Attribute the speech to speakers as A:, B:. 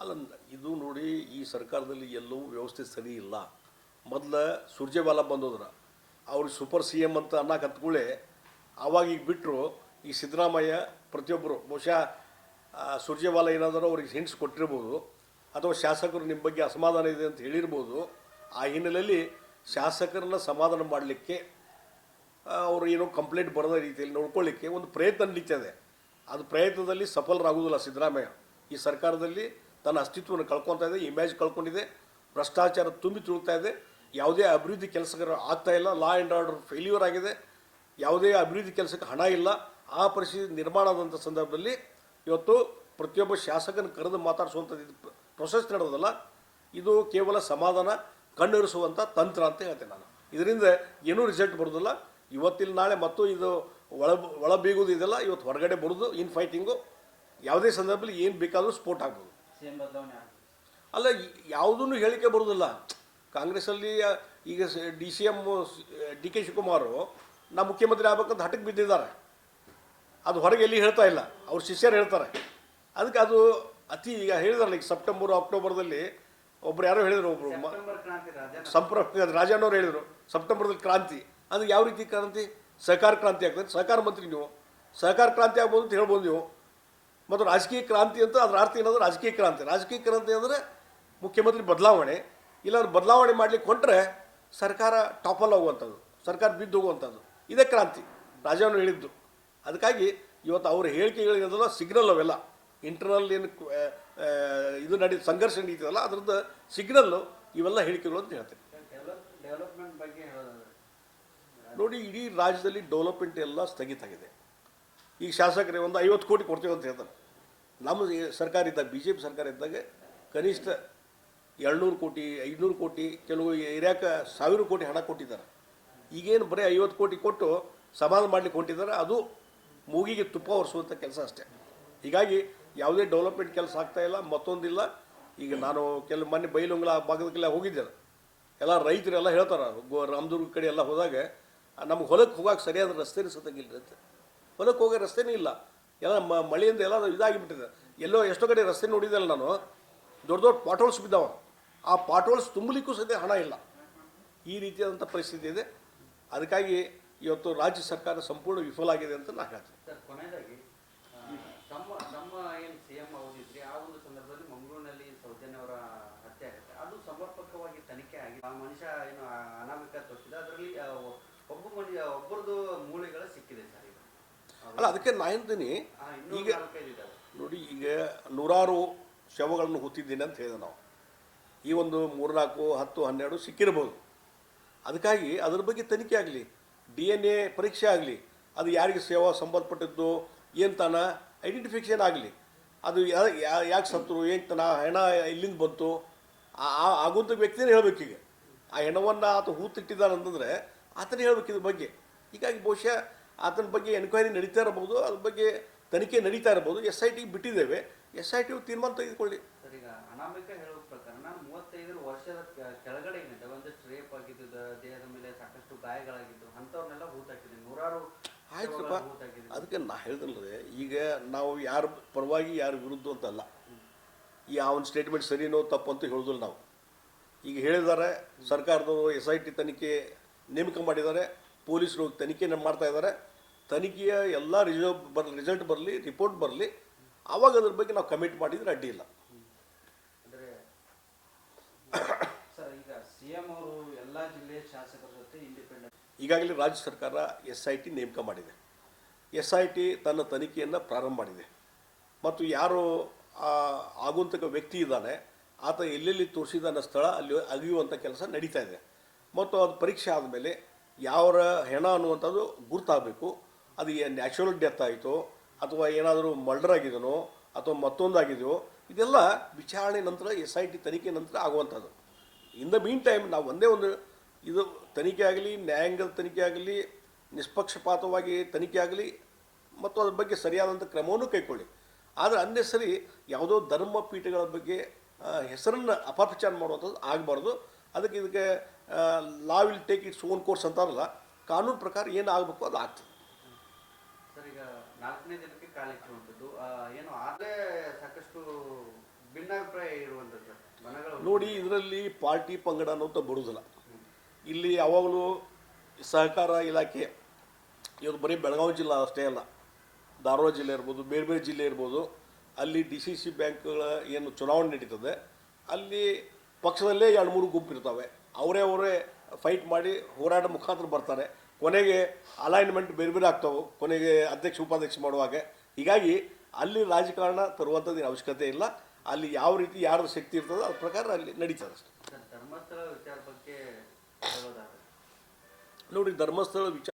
A: ಅಲ್ಲ ಇದು ನೋಡಿ ಈ ಸರ್ಕಾರದಲ್ಲಿ ಎಲ್ಲವೂ ವ್ಯವಸ್ಥೆ ಸರಿ ಇಲ್ಲ. ಮೊದಲು ಸುರ್ಜೇವಾಲ ಬಂದೋದ್ರ ಅವ್ರಿಗೆ ಸೂಪರ್ ಸಿ ಎಂ ಅಂತ ಅನ್ನಕ್ಕೆ ಹತ್ಕೊಳ್ಳೆ ಆವಾಗ ಈಗ ಬಿಟ್ಟರು ಈ ಸಿದ್ದರಾಮಯ್ಯ ಪ್ರತಿಯೊಬ್ಬರು ಬಹುಶಃ ಸುರ್ಜೇವಾಲ ಏನಾದರೂ ಅವ್ರಿಗೆ ಹಿಂಟ್ಸ್ ಕೊಟ್ಟಿರ್ಬೋದು, ಅಥವಾ ಶಾಸಕರು ನಿಮ್ಮ ಬಗ್ಗೆ ಅಸಮಾಧಾನ ಇದೆ ಅಂತ ಹೇಳಿರ್ಬೋದು, ಆ ಹಿನ್ನೆಲೆಯಲ್ಲಿ ಶಾಸಕರನ್ನ ಸಮಾಧಾನ ಮಾಡಲಿಕ್ಕೆ ಅವರು ಏನೋ ಕಂಪ್ಲೇಂಟ್ ಬರದ ರೀತಿಯಲ್ಲಿ ನೋಡ್ಕೊಳ್ಳಿಕ್ಕೆ ಒಂದು ಪ್ರಯತ್ನ ನಡೀತದೆ ಅದು ಪ್ರಯತ್ನದಲ್ಲಿ ಸಫಲರಾಗುವುದಿಲ್ಲ ಸಿದ್ದರಾಮಯ್ಯ. ಈ ಸರ್ಕಾರದಲ್ಲಿ ತನ್ನ ಅಸ್ತಿತ್ವವನ್ನು ಕಳ್ಕೊತಾ ಇದೆ ಇಮೇಜ್ ಕಳ್ಕೊಂಡಿದೆ, ಭ್ರಷ್ಟಾಚಾರ ತುಂಬಿ ತುಳುಕ್ತಾ ಇದೆ. ಯಾವುದೇ ಅಭಿವೃದ್ಧಿ ಕೆಲಸಗಳು ಆಗ್ತಾ ಇಲ್ಲ ಲಾ ಆ್ಯಂಡ್ ಆರ್ಡರ್ ಫೇಲ್ಯೂರ್ ಆಗಿದೆ. ಯಾವುದೇ ಅಭಿವೃದ್ಧಿ ಕೆಲಸಕ್ಕೆ ಹಣ ಇಲ್ಲ. ಆ ಪರಿಸ್ಥಿತಿ ನಿರ್ಮಾಣ ಆದಂಥ ಸಂದರ್ಭದಲ್ಲಿ ಇವತ್ತು ಪ್ರತಿಯೊಬ್ಬ ಶಾಸಕನ ಕರೆದು ಮಾತಾಡಿಸುವಂಥದ್ದು ಪ್ರೊಸೆಸ್ ನಡೆದಲ್ಲ. ಇದು ಕೇವಲ ಸಮಾಧಾನ ಕಣ್ಣೊರೆಸುವಂಥ ತಂತ್ರ ಅಂತ ಹೇಳ್ತೇನೆ ನಾನು. ಇದರಿಂದ ಏನೂ ರಿಸಲ್ಟ್ ಬರೋದಿಲ್ಲ. ಇವತ್ತಿಲ್ಲ, ನಾಳೆ ಮತ್ತು ಇದು ಒಳ ಒಳ ಇದೆಲ್ಲ, ಇವತ್ತು ಹೊರಗಡೆ ಬರೋದು ಇನ್ ಫೈಟಿಂಗು ಯಾವುದೇ ಸಂದರ್ಭದಲ್ಲಿ ಏನು ಬೇಕಾದರೂ ಸ್ಪೋರ್ಟ್ ಆಗ್ಬೋದು. ಅಲ್ಲ ಯಾವುದನ್ನು ಹೇಳಿಕೆ ಬರೋದಿಲ್ಲ ಕಾಂಗ್ರೆಸ್ಸಲ್ಲಿ ಈಗ D C M D K Shivakumar ನಾ ಮುಖ್ಯಮಂತ್ರಿ ಆಗ್ಬೇಕಂತ ಹಠಕ್ಕೆ ಬಿದ್ದಿದ್ದಾರೆ. ಅದು ಹೊರಗೆ ಎಲ್ಲಿ ಹೇಳ್ತಾ ಇಲ್ಲ. ಅವ್ರ ಶಿಷ್ಯರು ಹೇಳ್ತಾರೆ. ಅದಕ್ಕೆ ಅದು ಅತಿ ಈಗ ಹೇಳಿದಾರಲ್ಲ ಈಗ ಸೆಪ್ಟೆಂಬರ್ ಅಕ್ಟೋಬರ್ದಲ್ಲಿ ಒಬ್ರು ಯಾರೋ ಹೇಳಿದರು
B: ಒಬ್ಬರು
A: ಸಂಪ್ರ ರಾಜಣ್ಣವ್ರು ಹೇಳಿದರು ಸೆಪ್ಟೆಂಬರ್ದಲ್ಲಿ ಕ್ರಾಂತಿ. ಅದು ಯಾವ ರೀತಿ ಕ್ರಾಂತಿ? ಸಹಕಾರ ಕ್ರಾಂತಿ ಆಗ್ತದೆ. ಸಹಕಾರ ಮಂತ್ರಿ ನೀವು. ಸಹಕಾರ ಕ್ರಾಂತಿ ಆಗ್ಬೋದು ಅಂತ ಹೇಳ್ಬೋದು ನೀವು. ಮತ್ತು ರಾಜಕೀಯ ಕ್ರಾಂತಿ ಅಂತ ಅದರ ಅರ್ಥ ಏನಂದ್ರೆ ರಾಜಕೀಯ ಕ್ರಾಂತಿ. ರಾಜಕೀಯ ಕ್ರಾಂತಿ ಅಂದರೆ ಮುಖ್ಯಮಂತ್ರಿ ಬದಲಾವಣೆ. ಇಲ್ಲಾಂದ್ರೆ ಬದಲಾವಣೆ ಮಾಡಲಿಕ್ಕೆ ಹೊಂಟ್ರೆ ಸರ್ಕಾರ ಟಾಪಲ್ ಹೋಗುವಂಥದ್ದು ಸರ್ಕಾರ ಬಿದ್ದು ಹೋಗುವಂಥದ್ದು. ಇದೇ ಕ್ರಾಂತಿ. ರಾಜವನ್ನು ಹೇಳಿದ್ದು. ಅದಕ್ಕಾಗಿ ಇವತ್ತು ಅವ್ರ ಹೇಳಿಕೆಗಳಿರೋದಲ್ಲ ಸಿಗ್ನಲ್ ಅವೆಲ್ಲ. ಇಂಟರ್ನಲ್ ಏನು ಇದು ನಡೀ ಸಂಘರ್ಷ ನಡೀತದಲ್ಲ ಅದರದ್ದು ಸಿಗ್ನಲ್ಲು ಇವೆಲ್ಲ ಹೇಳಿಕೆಗಳು ಅಂತ ಹೇಳ್ತೇನೆ. ನೋಡಿ ಇಡೀ ರಾಜ್ಯದಲ್ಲಿ ಡೆವಲಪ್ಮೆಂಟ್ ಎಲ್ಲ ಸ್ಥಗಿತ ಆಗಿದೆ ಈಗ ಶಾಸಕರೇ ಒಂದು ಐವತ್ತು ಕೋಟಿ ಕೊಡ್ತೀವಿ ಅಂತ ಹೇಳ್ತಾರೆ ನಮ್ಮ ಸರ್ಕಾರ ಇದ್ದಾಗ ಬಿ ಜೆ ಪಿ ಸರ್ಕಾರ ಇದ್ದಾಗ ಕನಿಷ್ಠ ಏಳ್ನೂರು ಕೋಟಿ, ಐದುನೂರು ಕೋಟಿ, ಕೆಲವು ಏರಿಯಾಕ್ಕೆ ಸಾವಿರ ಕೋಟಿ ಹಣ ಕೊಟ್ಟಿದ್ದಾರೆ. ಈಗೇನು ಬರೀ ಐವತ್ತು ಕೋಟಿ ಕೊಟ್ಟು ಸಮಾಧಾನ ಮಾಡ್ಲಿಕ್ಕೆ ಹೊಂಟಿದ್ದಾರೆ, ಅದು ಮೂಗಿಗೆ ತುಪ್ಪ ಒರೆಸುವಂಥ ಕೆಲಸ ಅಷ್ಟೇ. ಹೀಗಾಗಿ ಯಾವುದೇ ಡೆವಲಪ್ಮೆಂಟ್ ಕೆಲಸ ಆಗ್ತಾ ಇಲ್ಲ, ಮತ್ತೊಂದಿಲ್ಲ. ಈಗ ನಾನು ಕೆಲವು ಮೊನ್ನೆ ಬೈಲುಂಗ್ಲ ಭಾಗದಕ್ಕೆಲ್ಲ ಹೋಗಿದ್ದೆ ಎಲ್ಲ ರೈತರೆಲ್ಲ ಹೇಳ್ತಾರೆ, ಗೋ ರಾಮದುರ್ಗ ಕಡೆ ಎಲ್ಲ ಹೋದಾಗ, ನಮ್ಗೆ ಹೊಲಕ್ಕೆ ಹೋಗಕ್ಕೆ ಸರಿಯಾದ ರಸ್ತೆನೇ ಸತಂಗಿಲ್ಲ ಅಂತ ಹೊಲಕ್ಕೆ ಹೋಗೋ ರಸ್ತೆನೇ ಇಲ್ಲ. ಎಲ್ಲ ಮ- ಮಳೆಯಿಂದ ಎಲ್ಲ ಇದಾಗಿಬಿಟ್ಟಿದೆ. ಎಲ್ಲೋ ಎಷ್ಟೋ ಕಡೆ ರಸ್ತೆ ನೋಡಿದ್ದಲ್ಲ ನಾನು. ದೊಡ್ಡ ದೊಡ್ಡ ಪಾಟೋಲ್ಸ್ ಬಿದ್ದಾವ. ಆ ಪಾಟೋಲ್ಸ್ ತುಂಬಲಿಕ್ಕೂ ಸದ್ಯ ಹಣ ಇಲ್ಲ. ಈ ರೀತಿಯಾದಂಥ ಪರಿಸ್ಥಿತಿ ಇದೆ. ಅದಕ್ಕಾಗಿ ಇವತ್ತು ರಾಜ್ಯ ಸರ್ಕಾರ ಸಂಪೂರ್ಣ ವಿಫಲ ಆಗಿದೆ ಅಂತ ನಾನು ಹೇಳ್ತೀನಿ.
B: ತಮ್ಮ ತಮ್ಮ ಏನು ಸಿ ಆ ಒಂದು ಸಂದರ್ಭದಲ್ಲಿ ಮಂಗಳೂರಿನಲ್ಲಿ ಹತ್ಯೆ ಅದು ಸಮರ್ಪಕವಾಗಿ ತನಿಖೆ ಆಗಿ ಆ ಮನುಷ್ಯ ಏನು ಅನಾಮಿಕ ತೋರಿಸಿದೆ, ಅದರಲ್ಲಿ ಆ, ಒಬ್ಬ ಮನುಷ್ಯ ಒಬ್ಬರದು ಮೂಳೆಗಳು ಸಿಕ್ಕಿದೆ ಸರ್ ಈಗ
A: ಅಲ್ಲ ಅದಕ್ಕೆ ನಾ ಹೇಳ್ತೀನಿ ಈಗ ನೋಡಿ ಈಗ ನೂರಾರು ಶವಗಳನ್ನು ಹುತ್ತಿದ್ದೀನಿ ಅಂತ ಹೇಳಿದೆ ನಾವು. ಈ ಒಂದು ಮೂರ್ನಾಲ್ಕು ಹತ್ತು ಹನ್ನೆರಡು ಸಿಕ್ಕಿರ್ಬೋದು. ಅದಕ್ಕಾಗಿ ಅದ್ರ ಬಗ್ಗೆ ತನಿಖೆ ಆಗಲಿ ಡಿ ಎನ್ ಎ ಪರೀಕ್ಷೆ ಆಗಲಿ ಅದು ಯಾರಿಗೆ ಸೇವಾ ಸಂಬಂಧಪಟ್ಟಿದ್ದು ಏನು ತಾನ ಐಡೆಂಟಿಫಿಕೇಷನ್ ಆಗಲಿ ಅದು ಯಾಕೆ ಸತ್ತರು ಏನು ತನ ಹೆಣ ಇಲ್ಲಿಂದ ಬಂತು ಆ- ಆಗುವಂಥ ವ್ಯಕ್ತಿನೇ ಈಗ. ಆ ಹೆಣವನ್ನು ಆತ ಹೂತಿಟ್ಟಿದ್ದಾನೆ ಅಂತಂದರೆ ಆತನೇ ಹೇಳ್ಬೇಕು ಇದ್ರ ಬಗ್ಗೆ. ಹೀಗಾಗಿ ಬಹುಶಃ ಆತನ ಬಗ್ಗೆ ಎನ್ಕ್ವೈರಿ ನಡೀತಾ ಇರಬಹುದು ಅದ್ರ ಬಗ್ಗೆ ತನಿಖೆ ನಡೀತಾ ಇರಬಹುದು. ಎಸ್ ಐ ಟಿ ಬಿಟ್ಟಿದ್ದೇವೆ. ಎಸ್ ಐ ಟಿ ತೀರ್ಮಾನ ತೆಗೆದುಕೊಳ್ಳಿ.
B: ಈಗ ಅನಾಮಿಕ ಹೇಳುವ ಪ್ರಕಾರ ನಾನು ಮೂವತ್ತೈದು ವರ್ಷದ ಕೆಳಗಡೆ ಏನಿದೆ ಒಂದಷ್ಟು ರೇಪ್ ಆಗಿದ್ದು ದೇಹದ ಮೇಲೆ ಸಾಕಷ್ಟು ಗಾಯಗಳಾಗಿದ್ದು ಅಂಥವ್ರನ್ನೆಲ್ಲ ಹೂತಾಕಿದೆ ನೂರಾರು
A: ಆಯ್ತಪ್ಪ ಅದಕ್ಕೆ ನಾ ಹೇಳ್ದಲ್ರಿ ಈಗ ನಾವು ಯಾರ ಪರವಾಗಿ ಯಾರ ವಿರುದ್ಧ ಅಂತಲ್ಲ ಈ ಅವನ ಸ್ಟೇಟ್ಮೆಂಟ್ ಸರಿನೋ ತಪ್ಪು ಅಂತ ಹೇಳೋದಿಲ್ಲ ನಾವು. ಈಗ ಹೇಳಿದ್ದಾರೆ ಸರ್ಕಾರದವರು ಎಸ್ ಐ ಟಿ ತನಿಖೆ ನೇಮಕ ಮಾಡಿದ್ದಾರೆ. ಪೊಲೀಸರು ತನಿಖೆ ಮಾಡ್ತಾ ಇದ್ದಾರೆ ತನಿಖೆಯ ಎಲ್ಲ ರಿಸಲ್ಟ್ ಬರ್ ರಿಸಲ್ಟ್ ಬರಲಿ ರಿಪೋರ್ಟ್ ಬರಲಿ ಆವಾಗ ಅದ್ರ ಬಗ್ಗೆ ನಾವು ಕಮಿಟ್ ಮಾಡಿದ್ರೆ ಅಡ್ಡಿ ಇಲ್ಲ.
B: ಅಂದ್ರೆ ಸರ್ ಈಗ ಸಿಎಂ ಅವರು ಎಲ್ಲಾ ಜಿಲ್ಲೆಯ ಶಾಸಕರ ಜೊತೆ ಇಂಡಿಪೆಂಡೆಂಟ್
A: ಈಗಾಗಲೇ ರಾಜ್ಯ ಸರ್ಕಾರ ಎಸ್ ಐ ಟಿ ನೇಮಕ ಮಾಡಿದೆ. ಎಸ್ ಐ ಟಿ ತನ್ನ ತನಿಖೆಯನ್ನು ಪ್ರಾರಂಭ ಮಾಡಿದೆ. ಮತ್ತು ಯಾರು ಆಗುವಂತಕ ವ್ಯಕ್ತಿ ಇದ್ದಾನೆ ಆತ ಎಲ್ಲೆಲ್ಲಿ ತೋರಿಸಿದಾನ ಸ್ಥಳ ಅಲ್ಲಿ ಅಗಿಯುವಂಥ ಕೆಲಸ ನಡೀತಾ ಇದೆ. ಮತ್ತು ಅದು ಪರೀಕ್ಷೆ ಆದಮೇಲೆ ಯಾವ ಹೆಣ ಅನ್ನುವಂಥದ್ದು ಗುರ್ತಾಗಬೇಕು. ಅದು ನ್ಯಾಚುರಲ್ ಡೆತ್ ಆಯಿತು, ಅಥವಾ ಏನಾದರೂ ಮರ್ಡರ್ ಆಗಿದನೋ, ಅಥವಾ ಮತ್ತೊಂದಾಗಿದೆಯೋ, ಇದೆಲ್ಲ ವಿಚಾರಣೆ ನಂತರ ಎಸ್ ಐ ಟಿ ತನಿಖೆ ನಂತರ ಆಗುವಂಥದ್ದು. ಇನ್ ದ ಮೀನ್ ಟೈಮ್ ನಾವು ಒಂದೇ ಒಂದು ಇದು ತನಿಖೆ ಆಗಲಿ, ನ್ಯಾಯಾಂಗದ ತನಿಖೆ ಆಗಲಿ, ನಿಷ್ಪಕ್ಷಪಾತವಾಗಿ ತನಿಖೆ ಆಗಲಿ, ಮತ್ತು ಅದ್ರ ಬಗ್ಗೆ ಸರಿಯಾದಂಥ ಕ್ರಮವನ್ನು ಕೈಗೊಳ್ಳಿ ಆದರೆ ಅಂದೇ ಸರಿ ಯಾವುದೋ ಧರ್ಮ ಪೀಠಗಳ ಬಗ್ಗೆ ಹೆಸರನ್ನು ಅಪಪ್ರಚಾರ ಮಾಡುವಂಥದ್ದು ಆಗಬಾರ್ದು. ಅದಕ್ಕೆ ಇದಕ್ಕೆ law will take its own course ಅಂತಾರಲ್ಲ ಕಾನೂನು ಪ್ರಕಾರ ಏನು ಆಗಬೇಕು ಅದು ಆಗ್ತದೆ.
B: ಸರ್ ಈಗ ನಾಲ್ಕನೇ ದಿನಕ್ಕೆ ಕಾಲಿಟ್ಟುವಂಥದ್ದು ಏನು ಆಗಲೇ ಸಾಕಷ್ಟು
A: ನೋಡಿ ಇದರಲ್ಲಿ ಪಾರ್ಟಿ ಪಂಗಡ ಅನ್ನೋಂಥ ಬರುವುದಿಲ್ಲ. ಇಲ್ಲಿ ಯಾವಾಗಲೂ ಸಹಕಾರ ಇಲಾಖೆ ಇವತ್ತು ಬರೀ ಬೆಳಗಾವಿ ಜಿಲ್ಲೆ ಅಷ್ಟೇ ಅಲ್ಲ ಧಾರವಾಡ ಜಿಲ್ಲೆ ಇರ್ಬೋದು ಬೇರೆ ಬೇರೆ ಜಿಲ್ಲೆ ಇರ್ಬೋದು ಅಲ್ಲಿ ಡಿ ಸಿ ಸಿ ಬ್ಯಾಂಕ್ಗಳ ಏನು ಚುನಾವಣೆ ನಡೀತದೆ ಅಲ್ಲಿ ಪಕ್ಷದಲ್ಲೇ ಎರಡು ಮೂರು ಗುಂಪು ಇರ್ತವೆ. ಅವರೇ ಅವರೇ ಫೈಟ್ ಮಾಡಿ ಹೋರಾಟ ಮುಖಾಂತರ ಬರ್ತಾರೆ. ಕೊನೆಗೆ ಅಲೈನ್ಮೆಂಟ್ ಬೇರೆ ಬೇರೆ ಆಗ್ತಾವೆ. ಕೊನೆಗೆ ಅಧ್ಯಕ್ಷ ಉಪಾಧ್ಯಕ್ಷ ಮಾಡುವಾಗ ಹೀಗಾಗಿ ಅಲ್ಲಿ ರಾಜಕಾರಣ ತರುವಂಥದ್ದು ಅವಶ್ಯಕತೆ ಇಲ್ಲ. ಅಲ್ಲಿ ಯಾವ ರೀತಿ ಯಾರ ಶಕ್ತಿ ಇರ್ತದೋ ಅದ್ರ ಪ್ರಕಾರ ಅಲ್ಲಿ ನಡೀತದೆ ಅಷ್ಟೇ.
B: ಸರ್ ಧರ್ಮಸ್ಥಳ ವಿಚಾರ ಬಗ್ಗೆ
A: ನೋಡಿ ಧರ್ಮಸ್ಥಳ ವಿಚಾರ